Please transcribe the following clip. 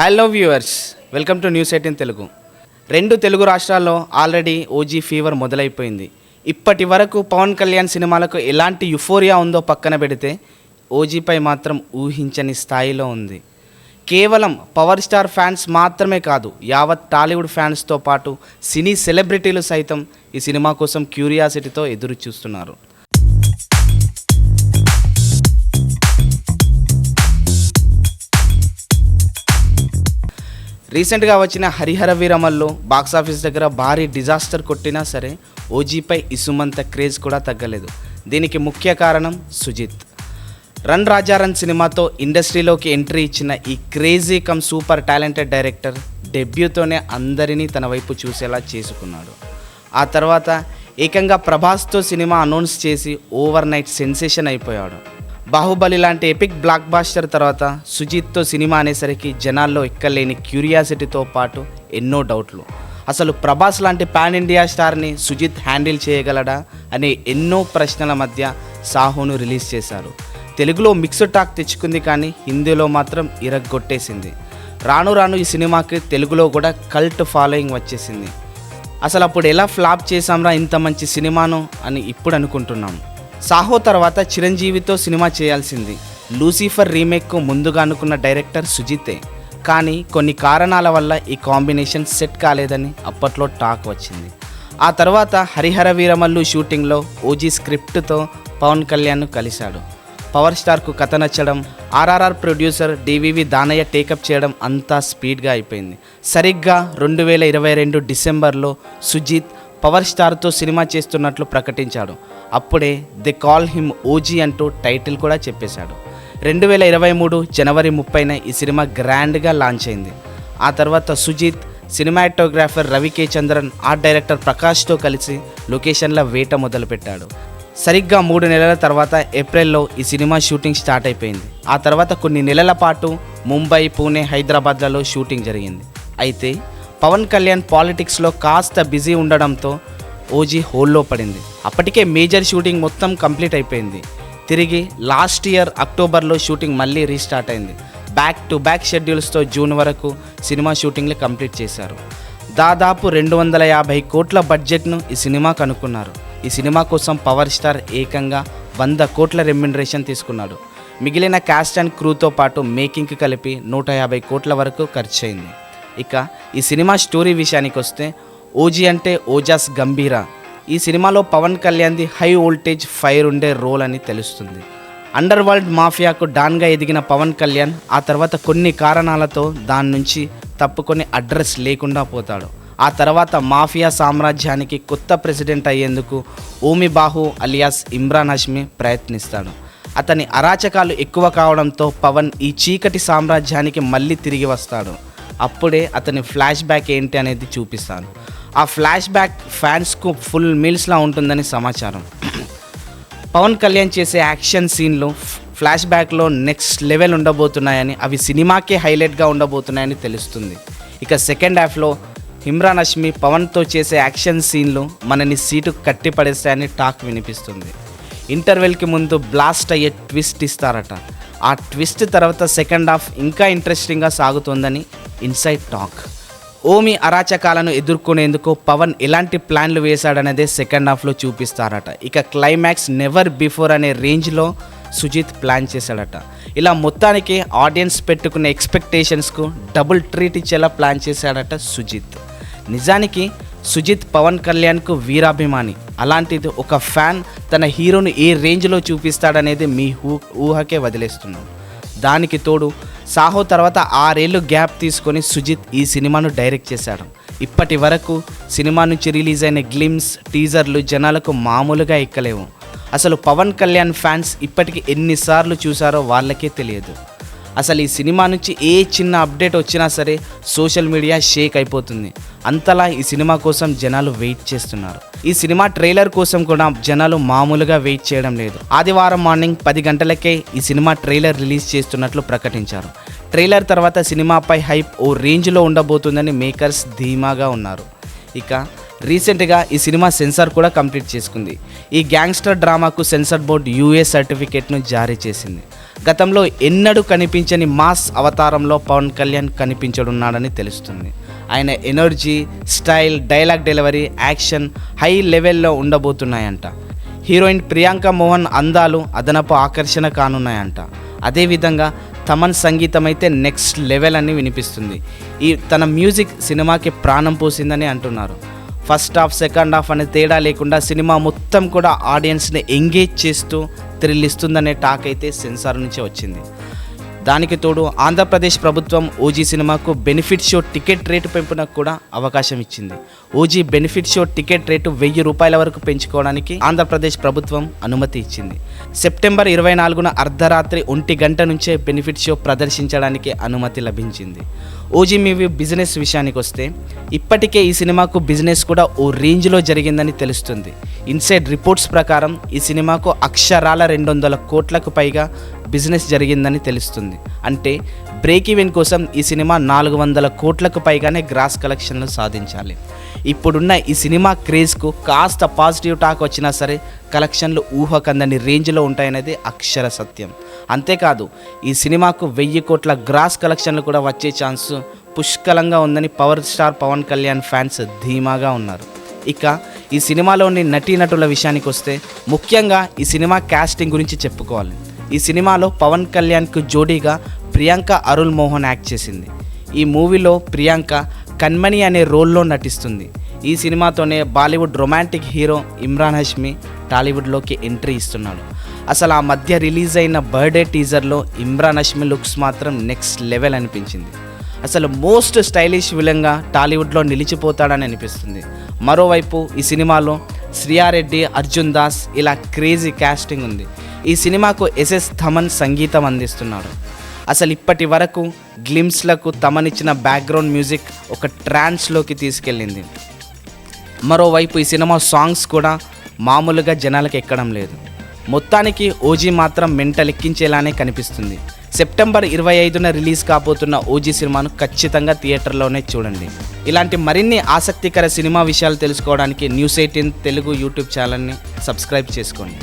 Hello viewers welcome to news eighteen Telugu రెండు తెలుగు రాష్ట్రాల్లో already OG fever మొదలైపోయింది. ఇప్పటి వరకు పవన్ కళ్యాణ్ సినిమాలకు ఎలాంటి యుఫోరియా ఉందో పక్కన పెడితే ఓజీపై మాత్రం ఊహించని స్థాయిలో ఉంది. కేవలం పవర్ స్టార్ ఫ్యాన్స్ మాత్రమే కాదు యావత్ టాలీవుడ్ ఫ్యాన్స్తో పాటు సినీ సెలబ్రిటీలు సైతం ఈ సినిమా కోసం క్యూరియాసిటీతో ఎదురు చూస్తున్నారు రీసెంట్గా వచ్చిన హరిహర వీరమల్లో బాక్సాఫీస్ దగ్గర భారీ డిజాస్టర్ కొట్టినా సరే ఓజీపై ఇసుమంత క్రేజ్ కూడా తగ్గలేదు. దీనికి ముఖ్య కారణం సుజిత్. రన్ రాజారన్ సినిమాతో ఇండస్ట్రీలోకి ఎంట్రీ ఇచ్చిన ఈ crazy cum super talented director డెబ్యూతోనే అందరినీ తన వైపు చూసేలా చేసుకున్నాడు. ఆ తర్వాత ఏకంగా ప్రభాస్తో సినిమా అనౌన్స్ చేసి ఓవర్ నైట్ సెన్సేషన్ అయిపోయాడు. బాహుబలి లాంటి ఎపిక్ బ్లాక్ బాస్టర్ తర్వాత సుజిత్తో సినిమా అనేసరికి జనాల్లో ఎక్కలేని క్యూరియాసిటీతో పాటు ఎన్నో డౌట్లు. అసలు ప్రభాస్ లాంటి పాన్ ఇండియా స్టార్ని సుజిత్ హ్యాండిల్ చేయగలడా అనే ఎన్నో ప్రశ్నల మధ్య సాహోను రిలీజ్ చేశారు. తెలుగులో మిక్స్డ్ టాక్ తెచ్చుకుంది కానీ హిందీలో మాత్రం ఇరగ్గొట్టేసింది రాను రాను ఈ సినిమాకి తెలుగులో కూడా కల్ట్ ఫాలోయింగ్ వచ్చేసింది. అసలు అప్పుడు ఎలా ఫ్లాప్ చేసాంరా ఇంత మంచి సినిమాను అని ఇప్పుడు అనుకుంటున్నాం. సాహో తర్వాత చిరంజీవితో సినిమా చేయాల్సింది. లూసిఫర్ రీమేక్కు ముందుగా అనుకున్న డైరెక్టర్ సుజితే. కానీ కొన్ని కారణాల వల్ల ఈ కాంబినేషన్ సెట్ కాలేదని అప్పట్లో టాక్ వచ్చింది. ఆ తర్వాత హరిహర వీరమల్లు షూటింగ్లో ఓజీ స్క్రిప్ట్తో పవన్ కళ్యాణ్ను కలిశాడు. పవర్ స్టార్కు కథ నచ్చడం RRR producer DVV Danayya take up చేయడం అంతా స్పీడ్గా అయిపోయింది. సరిగ్గా రెండు వేల ఇరవై రెండు డిసెంబర్లో సుజిత్ పవర్ స్టార్తో సినిమా చేస్తున్నట్లు ప్రకటించాడు. అప్పుడే ది కాల్ హిమ్ ఓజీ అంటూ టైటిల్ కూడా చెప్పేశాడు. రెండు వేల ఇరవై మూడు జనవరి ముప్పైన ఈ సినిమా గ్రాండ్గా లాంచ్ అయింది. ఆ తర్వాత Sujeeth cinematographer Ravi K Chandran art director ప్రకాష్తో కలిసి లొకేషన్ల వేట మొదలుపెట్టాడు. సరిగ్గా మూడు నెలల తర్వాత ఏప్రిల్లో ఈ సినిమా షూటింగ్ స్టార్ట్ అయిపోయింది. ఆ తర్వాత కొన్ని నెలల పాటు ముంబై పూణే హైదరాబాద్లలో షూటింగ్ జరిగింది. అయితే పవన్ కళ్యాణ్ పాలిటిక్స్లో కాస్త బిజీ ఉండడంతో ఓజీ హోల్లో పడింది. అప్పటికే మేజర్ షూటింగ్ మొత్తం కంప్లీట్ అయిపోయింది. తిరిగి లాస్ట్ ఇయర్ అక్టోబర్లో షూటింగ్ మళ్ళీ రీస్టార్ట్ అయింది. బ్యాక్ టు బ్యాక్ షెడ్యూల్స్తో జూన్ వరకు సినిమా షూటింగ్లు కంప్లీట్ చేశారు. దాదాపు రెండు వందల యాభై కోట్ల బడ్జెట్ను ఈ సినిమా కనుక్కున్నారు. ఈ సినిమా కోసం పవర్ స్టార్ ఏకంగా వంద కోట్ల రెమ్యునరేషన్ తీసుకున్నాడు. మిగిలిన క్యాస్ట్ అండ్ క్రూతో పాటు మేకింగ్కి కలిపి నూట యాభై కోట్ల వరకు ఖర్చు అయింది ఇక ఈ సినిమా స్టోరీ విషయానికి వస్తే ఓజీ అంటే ఓజాస్ గంభీరా. ఈ సినిమాలో పవన్ కళ్యాణ్ది హై వోల్టేజ్ ఫైర్ ఉండే రోల్ అని తెలుస్తుంది. అండర్ వరల్డ్ మాఫియాకు డాన్గా ఎదిగిన పవన్ కళ్యాణ్ ఆ తర్వాత కొన్ని కారణాలతో దాని నుంచి తప్పుకొని అడ్రస్ లేకుండా పోతాడు. ఆ తర్వాత మాఫియా సామ్రాజ్యానికి కొత్త ప్రెసిడెంట్ అయ్యేందుకు ఓమి బాహు అలియాస్ ఇమ్రాన్ హష్మి ప్రయత్నిస్తాడు. అతని అరాచకాలు ఎక్కువ కావడంతో పవన్ ఈ చీకటి సామ్రాజ్యానికి మళ్ళీ తిరిగి వస్తాడు. అప్పుడే అతని ఫ్లాష్ బ్యాక్ ఏంటి అనేది చూపిస్తాను. ఆ ఫ్లాష్ బ్యాక్ ఫ్యాన్స్కు ఫుల్ మీల్స్లా ఉంటుందని సమాచారం. పవన్ కళ్యాణ్ చేసే యాక్షన్ సీన్లు ఫ్లాష్ బ్యాక్లో నెక్స్ట్ లెవెల్ ఉండబోతున్నాయని అవి సినిమాకే హైలైట్గా ఉండబోతున్నాయని తెలుస్తుంది. ఇక సెకండ్ హాఫ్లో ఇమ్రాన్ హష్మి పవన్తో చేసే యాక్షన్ సీన్లు మనని సీటు కట్టి పడేస్తాయని టాక్ వినిపిస్తుంది. ఇంటర్వెల్కి ముందు బ్లాస్ట్ అయ్యే ట్విస్ట్ ఇస్తారట. ఆ ట్విస్ట్ తర్వాత సెకండ్ హాఫ్ ఇంకా ఇంట్రెస్టింగ్గా సాగుతుందని ఇన్సైడ్ టాక్. ఓమి అరాచకాలను ఎదుర్కొనేందుకు పవన్ ఎలాంటి ప్లాన్లు వేశాడనేదే సెకండ్ హాఫ్లో చూపిస్తారట. ఇక క్లైమాక్స్ నెవర్ బిఫోర్ అనే రేంజ్లో సుజిత్ ప్లాన్ చేశాడట. ఇలా మొత్తానికి ఆడియన్స్ పెట్టుకున్న ఎక్స్పెక్టేషన్స్కు డబుల్ ట్రీట్ ఇచ్చేలా ప్లాన్ చేశాడట సుజిత్. నిజానికి సుజిత్ పవన్ కళ్యాణ్కు వీరాభిమాని. అలాంటిది ఒక ఫ్యాన్ తన హీరోను ఏ రేంజ్లో చూపిస్తాడనేది మీ ఊ ఊహకే వదిలేస్తున్నాం. దానికి తోడు సాహో తర్వాత ఆరేళ్ళు గ్యాప్ తీసుకొని సుజిత్ ఈ సినిమాను డైరెక్ట్ చేశాడు. ఇప్పటి వరకు సినిమా నుంచి రిలీజ్ అయిన గ్లిమ్స్ టీజర్లు జనాలకు మామూలుగా ఎక్కలేవు. అసలు పవన్ కళ్యాణ్ ఫ్యాన్స్ ఇప్పటికి ఎన్నిసార్లు చూసారో వాళ్ళకే తెలియదు. అసలు ఈ సినిమా నుంచి ఏ చిన్న అప్డేట్ వచ్చినా సరే సోషల్ మీడియా షేక్ అయిపోతుంది. అంతలా ఈ సినిమా కోసం జనాలు వెయిట్ చేస్తున్నారు. ఈ సినిమా ట్రైలర్ కోసం కూడా జనాలు మామూలుగా వెయిట్ చేయడం లేదు. ఆదివారం మార్నింగ్ పది గంటలకే ఈ సినిమా ట్రైలర్ రిలీజ్ చేస్తున్నట్లు ప్రకటించారు. ట్రైలర్ తర్వాత సినిమాపై హైప్ ఓ రేంజ్లో ఉండబోతుందని మేకర్స్ ధీమాగా ఉన్నారు. ఇక రీసెంట్గా ఈ సినిమా సెన్సార్ కూడా కంప్లీట్ చేసుకుంది. ఈ గ్యాంగ్స్టర్ డ్రామాకు సెన్సార్ బోర్డ్ యూఏ సర్టిఫికేట్ను జారీ చేసింది. గతంలో ఎన్నడూ కనిపించని మాస్ అవతారంలో పవన్ కళ్యాణ్ కనిపించడున్నాడని తెలుస్తుంది. ఆయన energy style dialogue delivery action high లెవెల్లో ఉండబోతున్నాయంట. హీరోయిన్ ప్రియాంక మోహన్ అందాలు అదనపు ఆకర్షణ కానున్నాయంట. అదేవిధంగా తమన్ సంగీతం అయితే నెక్స్ట్ లెవెల్ అని వినిపిస్తుంది. ఈ తన మ్యూజిక్ సినిమాకి ప్రాణం పోసిందని అంటున్నారు. ఫస్ట్ హాఫ్ సెకండ్ హాఫ్ అనే తేడా లేకుండా సినిమా మొత్తం కూడా ఆడియన్స్ని ఎంగేజ్ చేస్తూ థ్రిల్ ఇస్తుందనే టాక్ అయితే సెన్సార్ నుంచే వచ్చింది. దానికి తోడు ఆంధ్రప్రదేశ్ ప్రభుత్వం ఓజీ సినిమాకు బెనిఫిట్ షో టికెట్ రేటు పెంపునకు కూడా అవకాశం ఇచ్చింది. OG benefit show ticket rate వెయ్యి రూపాయల వరకు పెంచుకోవడానికి ఆంధ్రప్రదేశ్ ప్రభుత్వం అనుమతి ఇచ్చింది. సెప్టెంబర్ ఇరవై నాలుగున అర్ధరాత్రి ఒంటి గంట నుంచే బెనిఫిట్ షో ప్రదర్శించడానికి అనుమతి లభించింది. ఓజీ మూవీ బిజినెస్ విషయానికి వస్తే ఇప్పటికే ఈ సినిమాకు బిజినెస్ కూడా ఓ రేంజ్లో జరిగిందని తెలుస్తుంది. ఇన్సైడ్ రిపోర్ట్స్ ప్రకారం ఈ సినిమాకు అక్షరాల రెండు వందల కోట్లకు పైగా బిజినెస్ జరిగిందని తెలుస్తుంది. అంటే బ్రేక్ ఈవెన్ కోసం ఈ సినిమా నాలుగు వందల కోట్లకు పైగానే గ్రాస్ కలెక్షన్లు సాధించాలి. ఇప్పుడున్న ఈ సినిమా క్రేజ్కు కాస్త పాజిటివ్ టాక్ వచ్చినా సరే కలెక్షన్లు ఊహకందని రేంజ్లో ఉంటాయనేది అక్షర సత్యం. అంతేకాదు ఈ సినిమాకు వెయ్యి కోట్ల గ్రాస్ కలెక్షన్లు కూడా వచ్చే ఛాన్స్ పుష్కలంగా ఉందని power star Pawan Kalyan fans ధీమాగా ఉన్నారు. ఇక ఈ సినిమాలోని నటీనటుల విషయానికి వస్తే ముఖ్యంగా ఈ సినిమా క్యాస్టింగ్ గురించి చెప్పుకోవాలి. ఈ సినిమాలో పవన్ కళ్యాణ్కు జోడీగా ప్రియాంక అరుల్ మోహన్ యాక్ట్ చేసింది. ఈ మూవీలో ప్రియాంక కన్మణి అనే రోల్లో నటిస్తుంది. ఈ సినిమాతోనే Bollywood romantic hero Imran Hashmi టాలీవుడ్లోకి entry ఇస్తున్నాడు. అసలు ఆ మధ్య రిలీజ్ అయిన బర్త్డే టీజర్లో ఇమ్రాన్ హష్మి లుక్స్ మాత్రం నెక్స్ట్ లెవెల్ అనిపించింది. అసలు మోస్ట్ స్టైలిష్ విలంగా టాలీవుడ్లో నిలిచిపోతాడని అనిపిస్తుంది. మరోవైపు ఈ సినిమాలో శ్రియారెడ్డి అర్జున్ దాస్ ఇలా క్రేజీ క్యాస్టింగ్ ఉంది. ఈ సినిమాకు ఎస్ఎస్ థమన్ సంగీతం అందిస్తున్నాడు అసలు ఇప్పటి వరకు గ్లిమ్స్లకు తమనిచ్చిన బ్యాక్గ్రౌండ్ మ్యూజిక్ ఒక ట్రాన్స్లోకి తీసుకెళ్ళింది. మరోవైపు ఈ సినిమా సాంగ్స్ కూడా మామూలుగా జనాలకు ఎక్కడం లేదు. మొత్తానికి ఓజీ మాత్రం మెంట లెక్కించేలానే కనిపిస్తుంది. సెప్టెంబర్ ఇరవై ఐదున రిలీజ్ కాబోతున్న ఓజీ సినిమాను ఖచ్చితంగా థియేటర్లోనే చూడండి. ఇలాంటి మరిన్ని ఆసక్తికర సినిమా విషయాలు తెలుసుకోవడానికి న్యూస్ ఎయిటీన్ తెలుగు యూట్యూబ్ ఛానల్ని సబ్స్క్రైబ్ చేసుకోండి.